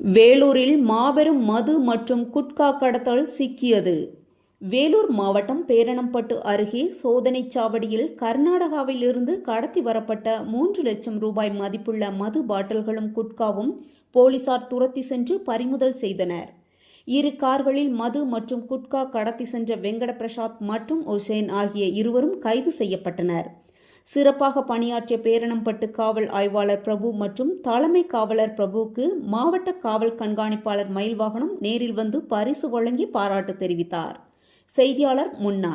வேலூரில் மாபெரும் மது மற்றும் குட்கா கடத்தல் சிக்கியது. வேலூர் மாவட்டம் பேரணம்பட்டு அருகே சோதனைச் சாவடியில் கர்நாடகாவில் இருந்து கடத்தி வரப்பட்ட மூன்று லட்சம் ரூபாய் மதிப்புள்ள மது பாட்டில்களும் குட்காவும் போலீசார் துரத்தி சென்று பறிமுதல் செய்தனர். இரு கார்களில் மது மற்றும் குட்கா கடத்தி சென்ற வெங்கட பிரசாத் மற்றும் உசேன் ஆகிய இருவரும் கைது செய்யப்பட்டனர். சிறப்பாக பணியாற்றிய பேரணம்பட்டு காவல் ஆய்வாளர் பிரபு மற்றும் தலைமை காவலர் பிரபுவுக்கு மாவட்ட காவல் கண்காணிப்பாளர் மயில்வாகனம் நேரில் வந்து பரிசு வழங்கி பாராட்டு தெரிவித்தார். செய்தியாளர் முன்னா.